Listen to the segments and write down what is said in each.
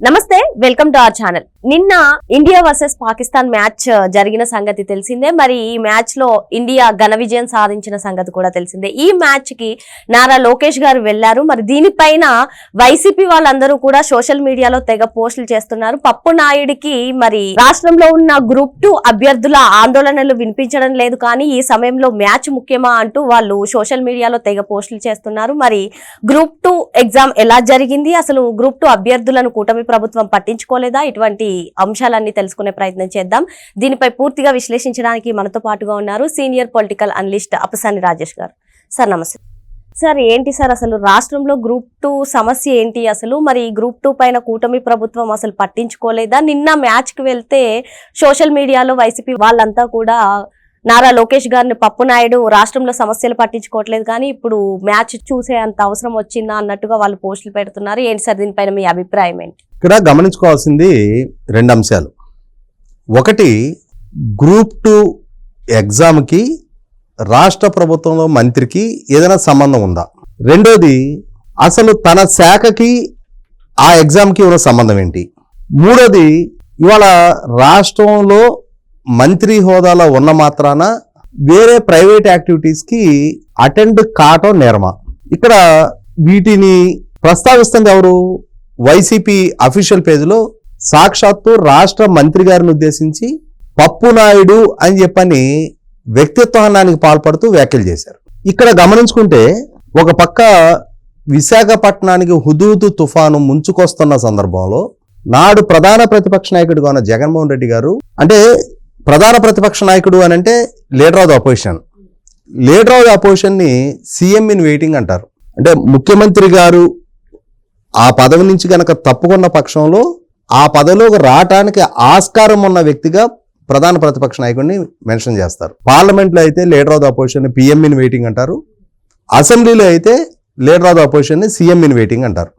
నమస్తే welcome to our channel. నిన్న India versus Pakistan match జరిగిన సంగతి తెలిసిందే. మరి ఈ మ్యాచ్లో ఇండియా ఘన విజయం సాధించిన సంగతి కూడా తెలిసిందే. ఈ మ్యాచ్కి నారా లోకేష్ గారు వెళ్ళారు మరి దీనిపైన వైసీపీ వాళ్ళందరూ కూడా సోషల్ మీడియాలో తెగ పోస్టులు చేస్తున్నారు. పప్పు నాయుడికి మరి రాష్ట్రంలో ఉన్న గ్రూప్ టూ అభ్యర్థుల ఆందోళనలు వినిపించడం లేదు. కానీ ఈ సమయంలో మ్యాచ్ ముఖ్యమా అంటూ వాళ్ళు సోషల్ మీడియాలో తెగ పోస్టులు చేస్తున్నారు. మరి గ్రూప్ టూ ఎగ్జామ్ ఎలా జరిగింది? అసలు గ్రూప్ టూ అభ్యర్థులను కూటమి ప్రభుత్వం పట్టించుకోలేదా? ఇటువంటి అంశాలన్నీ తెలుసుకునే ప్రయత్నం చేద్దాం. దీనిపై పూర్తిగా విశ్లేషించడానికి మనతో పాటుగా ఉన్నారు senior political analyst Apasani Rajesh garu. Sir నమస్తే. సార్ ఏంటి సార్ అసలు రాష్ట్రంలో గ్రూప్ టూ సమస్య ఏంటి అసలు? మరి ఈ గ్రూప్ టూ పైన కూటమి ప్రభుత్వం అసలు పట్టించుకోలేదా? నిన్న మ్యాచ్కి వెళ్తే సోషల్ మీడియాలో వైసీపీ వాళ్ళంతా కూడా నారా లోకేష్ గారిని పప్పు నాయుడు రాష్ట్రంలో సమస్యలు పట్టించుకోవట్లేదు కానీ ఇప్పుడు మ్యాచ్ చూసే అంత అవసరం వచ్చిందా అన్నట్టుగా వాళ్ళు పోస్టులు పెడుతున్నారు. ఏంటి సార్ దీనిపైన మీ అభిప్రాయం ఏంటి? ఇక్కడ గమనించుకోవాల్సింది రెండు అంశాలు. ఒకటి గ్రూప్ టూ ఎగ్జామ్కి రాష్ట్ర ప్రభుత్వంలో మంత్రికి ఏదైనా సంబంధం ఉందా? రెండోది అసలు తన శాఖకి ఆ ఎగ్జామ్కి ఉన్న సంబంధం ఏంటి? మూడోది ఇవాళ రాష్ట్రంలో మంత్రి హోదాలో ఉన్న మాత్రాన వేరే ప్రైవేట్ యాక్టివిటీస్కి అటెండ్ కావటం నేరమా? ఇక్కడ వీటిని ప్రస్తావిస్తుంది ఎవరు? వైసీపీ అఫీషియల్ పేజ్లో సాక్షాత్తు రాష్ట్ర మంత్రి గారిని ఉద్దేశించి పప్పు నాయుడు అని చెప్పని వ్యక్తిత్వ హనానికి పాల్పడుతూ వ్యాఖ్యలు చేశారు. ఇక్కడ గమనించుకుంటే ఒక పక్క విశాఖపట్నానికి హుదూదు తుఫాను ముంచుకొస్తున్న సందర్భంలో నాడు ప్రధాన ప్రతిపక్ష నాయకుడిగా ఉన్న జగన్మోహన్ రెడ్డి గారు అంటే ప్రధాన ప్రతిపక్ష నాయకుడు అని అంటే leader of the opposition leader of the అపోజిషన్ని CM in waiting అంటారు. అంటే ముఖ్యమంత్రి గారు ఆ పదవి నుంచి కనుక తప్పుకున్న పక్షంలో ఆ పదవిలోకి రావటానికి ఆస్కారం ఉన్న వ్యక్తిగా ప్రధాన ప్రతిపక్ష నాయకుడిని మెన్షన్ చేస్తారు. పార్లమెంట్లో అయితే leader of the opposition PM in waiting అంటారు. అసెంబ్లీలో అయితే లీడర్ ఆఫ్ ద అపోజిషన్ని సీఎం ఇన్ వెయిటింగ్ అంటారు.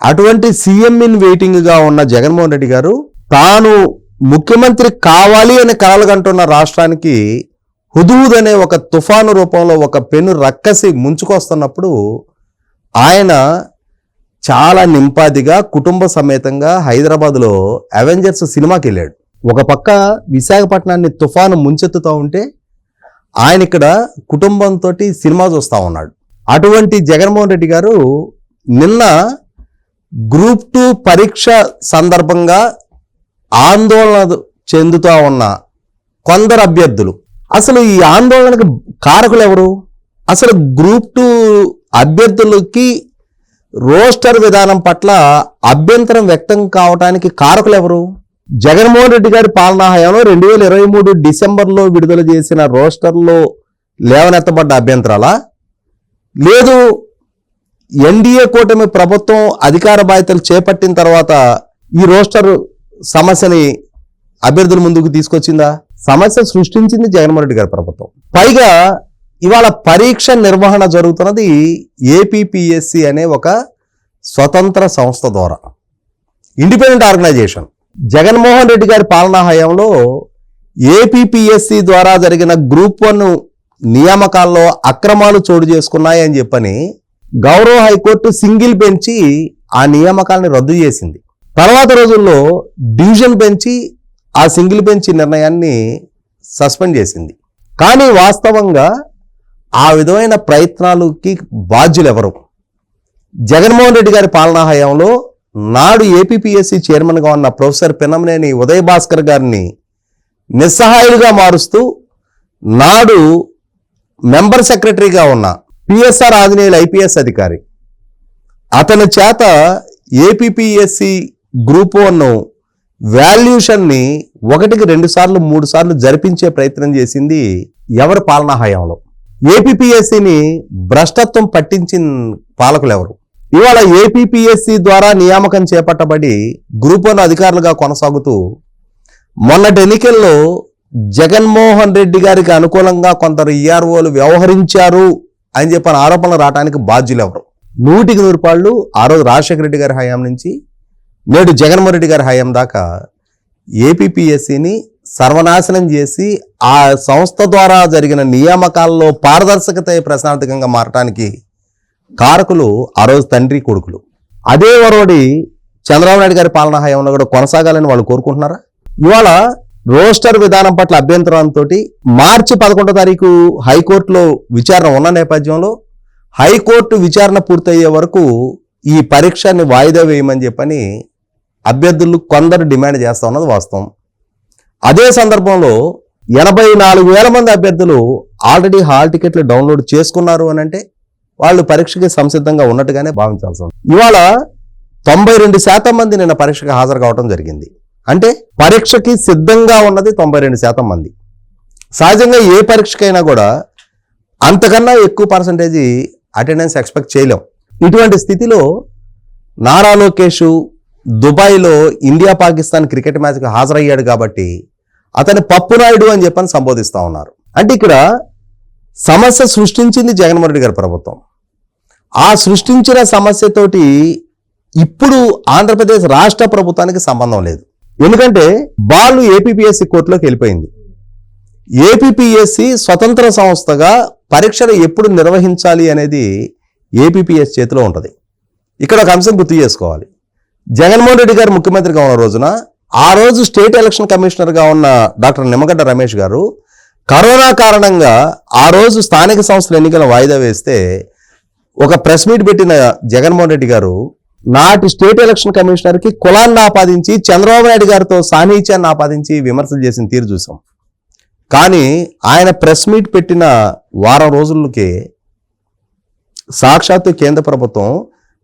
అటువంటి సీఎం ఇన్ వెయిటింగ్గా ఉన్న జగన్మోహన్ రెడ్డి గారు తాను ముఖ్యమంత్రి కావాలి అని కలలుగంటున్న రాష్ట్రానికి హుదూద్ అనే ఒక తుఫాను రూపంలో ఒక పెను రక్కసి ముంచుకొస్తున్నప్పుడు ఆయన చాలా నింపాదిగా కుటుంబ సమేతంగా హైదరాబాద్లో అవెంజర్స్ సినిమాకి వెళ్ళాడు ఒక పక్క విశాఖపట్నాన్ని తుఫాను ముంచెత్తుతూ ఉంటే ఆయన ఇక్కడ కుటుంబంతో సినిమా చూస్తూ ఉన్నాడు. అటువంటి జగన్మోహన్ రెడ్డి గారు నిన్న గ్రూప్ టూ పరీక్ష సందర్భంగా ఆందోళన చెందుతూ ఉన్న కొందరు అభ్యర్థులు. అసలు ఈ ఆందోళనకు కారకులు ఎవరు? అసలు గ్రూప్ టూ అభ్యర్థులకి రోస్టర్ విధానం పట్ల అభ్యంతరం వ్యక్తం కావడానికి కారకులు ఎవరు? జగన్మోహన్ రెడ్డి గారి పాలనా హయాంలో రెండు వేల ఇరవై మూడు డిసెంబర్లో విడుదల చేసిన రోస్టర్లో లేవనెత్తబడ్డ అభ్యంతరాలా? లేదు ఎన్డీఏ కూటమి ప్రభుత్వం అధికార బాధ్యతలు చేపట్టిన తర్వాత ఈ రోస్టర్ సమస్యని అభ్యర్థుల ముందుకు తీసుకొచ్చిందా? సమస్య సృష్టించింది జగన్మోహన్ రెడ్డి గారి ప్రభుత్వం. పైగా ఇవాళ పరీక్ష నిర్వహణ జరుగుతున్నది ఏపీపిఎస్సి అనే ఒక స్వతంత్ర సంస్థ ద్వారా. ఇండిపెండెంట్ ఆర్గనైజేషన్ జగన్మోహన్ రెడ్డి గారి పాలనా హయాంలో ఏపీపిఎస్సి ద్వారా జరిగిన గ్రూప్ వన్ నియామకాల్లో అక్రమాలు చోటు చేసుకున్నాయని చెప్పని గౌరవ హైకోర్టు సింగిల్ బెంచి ఆ నియామకాలను రద్దు చేసింది. తర్వాత రోజుల్లో డివిజన్ బెంచి ఆ సింగిల్ బెంచ్ నిర్ణయాన్ని సస్పెండ్ చేసింది. కానీ వాస్తవంగా ఆ విధమైన ప్రయత్నాలకి బాధ్యులు ఎవరు జగన్మోహన్ రెడ్డి గారి పాలనా హయాంలో నాడు ఏపీపీఎస్సీ చైర్మన్గా ఉన్న ప్రొఫెసర్ పిన్నమనేని ఉదయ భాస్కర్ గారిని నిస్సహాయులుగా మారుస్తూ నాడు మెంబర్ సెక్రటరీగా ఉన్న పిఎస్ఆర్ ఆంజనేయులు ఐపీఎస్ అధికారి. అతని చేత ఏపీపీఎస్సి గ్రూప్ వన్ వాల్యూషన్ని ఒకటికి రెండు సార్లు మూడు సార్లు జరిపించే ప్రయత్నం చేసింది ఎవరి పాలనా హయాంలో? ఏపీపీఎస్సిని భ్రష్టత్వం పట్టించిన పాలకులు ఎవరు? ఇవాళ ఏపీపీఎస్సి ద్వారా నియామకం చేపట్టబడి గ్రూప్ వన్ అధికారులుగా కొనసాగుతూ మొన్నటి ఎన్నికల్లో జగన్మోహన్ రెడ్డి గారికి అనుకూలంగా కొందరు ఈఆర్ఓలు వ్యవహరించారు అని చెప్పిన ఆరోపణలు రావడానికి బాధ్యులు ఎవరు నూటికి నూరు పాళ్ళు ఆ రోజు రాజశేఖర రెడ్డి గారి హయాం నుంచి నేడు జగన్మోహన్ రెడ్డి గారి హయాం దాకా ఏపీపీఎస్సిని సర్వనాశనం చేసి ఆ సంస్థ ద్వారా జరిగిన నియామకాల్లో పారదర్శకత ప్రశాంతకంగా మారటానికి కారకులు ఆ రోజు తండ్రి కొడుకులు. అదే వరోడి చంద్రబాబు నాయుడు గారి పాలనా హయాంలో కూడా కొనసాగాలని వాళ్ళు కోరుకుంటున్నారా? ఇవాళ రోస్టర్ విధానం పట్ల అభ్యంతరంతో మార్చి పదకొండో తారీఖు హైకోర్టులో విచారణ ఉన్న నేపథ్యంలో హైకోర్టు విచారణ పూర్తయ్యే వరకు ఈ పరీక్షని వాయిదా వేయమని చెప్పని అభ్యర్థులు కొందరు డిమాండ్ చేస్తా ఉన్నది వాస్తవం. అదే సందర్భంలో ఎనభై నాలుగు వేల మంది అభ్యర్థులు ఆల్రెడీ హాల్ టికెట్లు డౌన్లోడ్ చేసుకున్నారు అని అంటే వాళ్ళు పరీక్షకి సంసిద్ధంగా ఉన్నట్టుగానే భావించాల్సి ఉంది. ఇవాళ తొంభై రెండు శాతం మంది నిన్న పరీక్షకు హాజరు కావడం జరిగింది. అంటే పరీక్షకి సిద్ధంగా ఉన్నది తొంభై రెండు శాతం మంది. సహజంగా ఏ పరీక్షకైనా కూడా అంతకన్నా ఎక్కువ పర్సంటేజ్ అటెండెన్స్ ఎక్స్పెక్ట్ చేయలేం. ఇటువంటి స్థితిలో నారా లోకేషు దుబాయ్లో ఇండియా పాకిస్తాన్ క్రికెట్ మ్యాచ్కి హాజరయ్యాడు కాబట్టి అతని పప్పు నాయుడు అని చెప్పని సంబోధిస్తూ ఉన్నారు. అంటే ఇక్కడ సమస్య సృష్టించింది జగన్మోహన్ రెడ్డి గారి ప్రభుత్వం. ఆ సృష్టించిన సమస్యతోటి ఇప్పుడు ఆంధ్రప్రదేశ్ రాష్ట్ర ప్రభుత్వానికి సంబంధం లేదు. ఎందుకంటే బాలు ఏపీపీఎస్సి కోర్టులోకి వెళ్ళిపోయింది. ఏపీపీఎస్సి స్వతంత్ర సంస్థగా పరీక్షలు ఎప్పుడు నిర్వహించాలి అనేది ఏపీపీఎస్ చేతిలో ఉంటుంది. ఇక్కడ ఒక అంశం గుర్తు చేసుకోవాలి. జగన్మోహన్ రెడ్డి గారు ముఖ్యమంత్రిగా ఉన్న రోజున ఆ రోజు స్టేట్ ఎలక్షన్ కమిషనర్గా ఉన్న డాక్టర్ నిమ్మగడ్డ రమేష్ గారు కరోనా కారణంగా ఆ రోజు స్థానిక సంస్థల ఎన్నికల వాయిదా వేస్తే ఒక ప్రెస్ మీట్ పెట్టిన జగన్మోహన్ రెడ్డి గారు నాటి స్టేట్ ఎలక్షన్ కమిషనర్కి కులాన్ని ఆపాదించి చంద్రబాబు నాయుడు గారితో సాన్నిహిత్యాన్ని ఆపాదించి విమర్శలు చేసిన తీరు చూసాం. కానీ ఆయన ప్రెస్ మీట్ పెట్టిన వారం రోజులకి సాక్షాత్తు కేంద్ర ప్రభుత్వం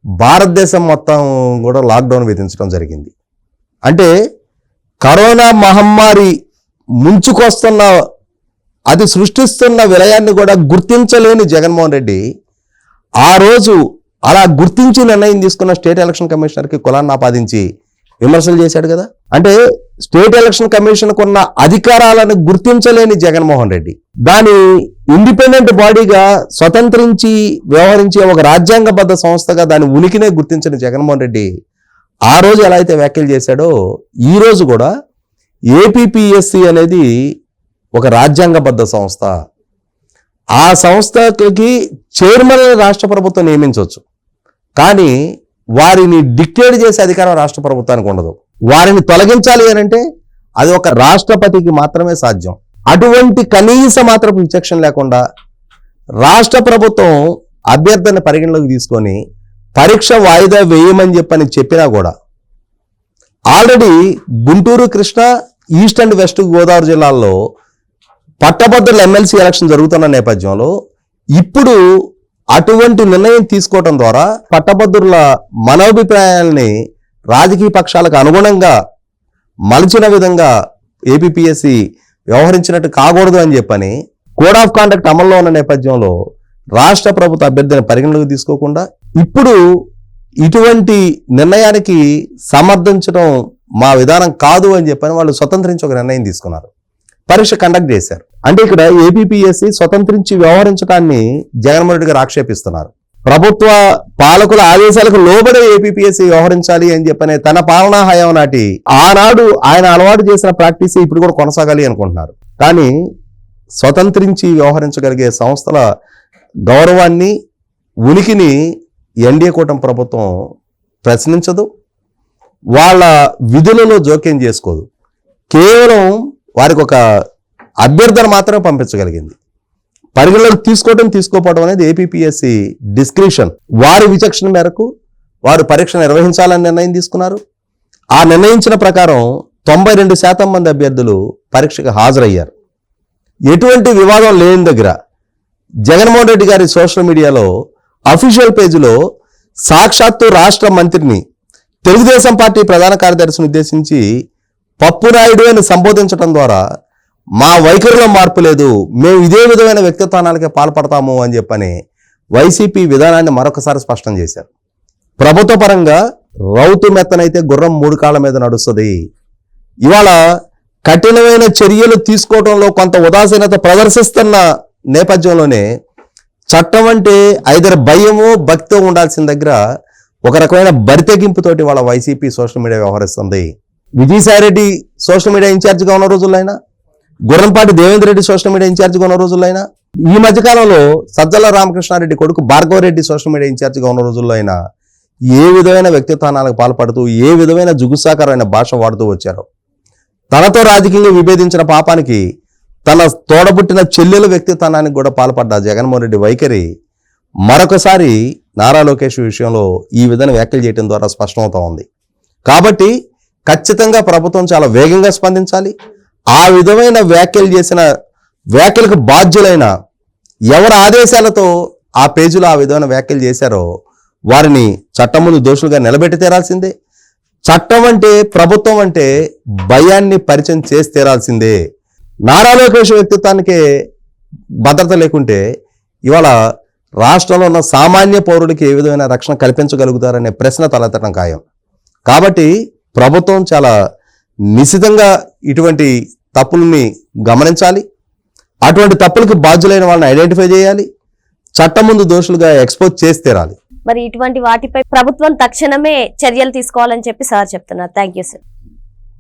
భారతదేశం మొత్తం కూడా లాక్డౌన్ విధించడం జరిగింది. అంటే కరోనా మహమ్మారి ముంచుకొస్తున్న అది సృష్టిస్తున్న విలయాన్ని కూడా గుర్తించలేని జగన్మోహన్ రెడ్డి ఆ రోజు అలా గుర్తించి నిర్ణయం తీసుకున్న స్టేట్ ఎలక్షన్ కమిషనర్కి కులాన్ని ఆపాదించి విమర్శలు చేశాడు కదా. అంటే స్టేట్ ఎలక్షన్ కమిషన్ ఉన్న అధికారాలను గుర్తించలేని జగన్మోహన్ రెడ్డి. దాని ఇండిపెండెంట్ బాడీగా స్వతంత్రించి వ్యవహరించే ఒక రాజ్యాంగబద్ధ సంస్థగా దాని ఉనికినే గుర్తించిన జగన్మోహన్ రెడ్డి ఆ రోజు ఎలా అయితే వ్యాఖ్యలు చేశాడో ఈ రోజు కూడా ఏపీపీఎస్సి అనేది ఒక రాజ్యాంగబద్ధ సంస్థ. ఆ సంస్థకి చైర్మన్ రాష్ట్ర ప్రభుత్వం నియమించవచ్చు. కానీ వారిని డిక్టేట్ చేసే అధికారం రాష్ట్ర ప్రభుత్వానికి ఉండదు. వారిని తొలగించాలి అని అంటే అది ఒక రాష్ట్రపతికి మాత్రమే సాధ్యం. అటువంటి కనీస మాత్రపు విచక్షణ లేకుండా రాష్ట్ర ప్రభుత్వం అభ్యర్థన పరిగణలోకి తీసుకొని పరీక్ష వాయిదా వేయమని చెప్పని చెప్పినా కూడా already Guntur Krishna east and west Godavari జిల్లాల్లో పట్టభద్రుల ఎమ్మెల్సీ ఎలక్షన్ జరుగుతున్న నేపథ్యంలో ఇప్పుడు అటువంటి నిర్ణయం తీసుకోవడం ద్వారా పట్టభద్రుల మనోభిప్రాయాల్ని రాజకీయ పక్షాలకు అనుగుణంగా మలచిన విధంగా ఏపీఎస్సి వ్యవహరించినట్టు కాకూడదు అని చెప్పని కోడ్ ఆఫ్ కాండక్ట్ అమల్లో ఉన్న నేపథ్యంలో రాష్ట్ర ప్రభుత్వ అభ్యర్థిని పరిగణలోకి తీసుకోకుండా ఇప్పుడు ఇటువంటి నిర్ణయానికి సమర్థించడం మా విధానం కాదు అని చెప్పని వాళ్ళు స్వతంత్రించి ఒక నిర్ణయం తీసుకున్నారు. పరీక్ష కండక్ట్ చేశారు. అంటే ఇక్కడ ఏపీఎస్సి స్వతంత్రించి వ్యవహరించడాన్ని జగన్మోహన్ రెడ్డి గారు ఆక్షేపిస్తున్నారు. ప్రభుత్వ పాలకుల ఆదేశాలకు లోబడే ఏపీఎస్సీ వ్యవహరించాలి అని చెప్పనే తన పాలనా హయాం నాటి ఆనాడు ఆయన అలవాటు చేసిన ప్రాక్టీస్ ఇప్పుడు కూడా కొనసాగాలి అనుకుంటున్నారు. కానీ స్వతంత్రించి వ్యవహరించగలిగే సంస్థల గౌరవాన్ని ఉనికిని ఎన్డీఏ కూటమి ప్రభుత్వం ప్రశ్నించదు. వాళ్ళ విధులలో జోక్యం చేసుకోదు. కేవలం వారికి ఒక అభ్యర్థన మాత్రమే పంపించగలిగింది. పరిగణలోకి తీసుకోవడం తీసుకోపోవడం అనేది ఏపీఎస్సి డిస్క్రిప్షన్ వారి విచక్షణ మేరకు వారు పరీక్ష నిర్వహించాలని నిర్ణయం తీసుకున్నారు. ఆ నిర్ణయించిన ప్రకారం తొంభై రెండు శాతం మంది అభ్యర్థులు పరీక్షకు హాజరయ్యారు. ఎటువంటి వివాదం లేని దగ్గర జగన్మోహన్ రెడ్డి గారి సోషల్ మీడియాలో అఫీషియల్ పేజీలో సాక్షాత్తు రాష్ట్ర మంత్రిని తెలుగుదేశం పార్టీ ప్రధాన కార్యదర్శిని ఉద్దేశించి పప్పు నాయుడు అని సంబోధించడం ద్వారా మా వైఖరిలో మార్పు లేదు. మేము ఇదే విధమైన వ్యక్తిత్వానాలకే పాల్పడతాము అని చెప్పని వైసీపీ విధానాన్ని మరొకసారి స్పష్టం చేశారు. ప్రభుత్వ పరంగా రౌతు మెత్తనైతే గుర్రం మూడు కాళ్ళ మీద నడుస్తుంది. ఇవాళ కఠినమైన చర్యలు తీసుకోవడంలో కొంత ఉదాసీనత ప్రదర్శిస్తున్న నేపథ్యంలోనే చట్టం అంటే ఐదరు భయము భక్తో ఉండాల్సిన దగ్గర ఒక రకమైన బరితెగింపుతోటి వాళ్ళ వైసీపీ సోషల్ మీడియా వ్యవహరిస్తుంది. విజయసాయిరెడ్డి సోషల్ మీడియా ఇన్ఛార్జిగా ఉన్న రోజుల్లో అయినా గుర్రంపాటి దేవేంద్ర రెడ్డి సోషల్ మీడియా ఇన్ఛార్జిగా ఉన్న రోజుల్లో అయినా ఈ మధ్యకాలంలో సజ్జల రామకృష్ణారెడ్డి కొడుకు భార్గవరెడ్డి సోషల్ మీడియా ఇన్ఛార్జిగా ఉన్న రోజుల్లో అయినా ఏ విధమైన వ్యక్తిత్వానాలకు పాల్పడుతూ ఏ విధమైన జుగుసాకరమైన భాష వాడుతూ వచ్చారో తనతో రాజకీయంగా విభేదించిన పాపానికి తన తోడబుట్టిన చెల్లెల వ్యక్తిత్వానికి కూడా పాల్పడ్డ జగన్మోహన్ రెడ్డి వైఖరి మరొకసారి నారా లోకేష్ విషయంలో ఈ విధంగా వ్యాఖ్యలు చేయడం ద్వారా స్పష్టమవుతా ఉంది. కాబట్టి ఖచ్చితంగా ప్రభుత్వం చాలా వేగంగా స్పందించాలి. ఆ విధమైన వ్యాఖ్యలు చేసిన వ్యాఖ్యలకు బాధ్యులైన ఎవరి ఆదేశాలతో ఆ పేజీలో ఆ విధమైన వ్యాఖ్యలు చేశారో వారిని చట్టం ముందు దోషులుగా నిలబెట్టి తీరాల్సిందే. చట్టం అంటే ప్రభుత్వం అంటే భయాన్ని పరిచయం చేసి తీరాల్సిందే. నారా లోకేష్ వ్యక్తిత్వానికే భద్రత లేకుంటే ఇవాళ రాష్ట్రంలో ఉన్న సామాన్య పౌరుడికి ఏ విధమైన రక్షణ కల్పించగలుగుతారనే ప్రశ్న తలెత్తడం ఖాయం. కాబట్టి ప్రభుత్వం చాలా నిశితంగా ఇటువంటి తప్పుల్ని గమనించాలి. అటువంటి తప్పులకు బాధ్యులైన వాళ్ళని ఐడెంటిఫై చేయాలి. చట్టం ముందు దోషులుగా ఎక్స్పోజ్ చేసి తీరాలి. మరి ఇటువంటి వాటిపై ప్రభుత్వం తక్షణమే చర్యలు తీసుకోవాలని చెప్పి సార్ చెప్తున్నారు. Thank you sir.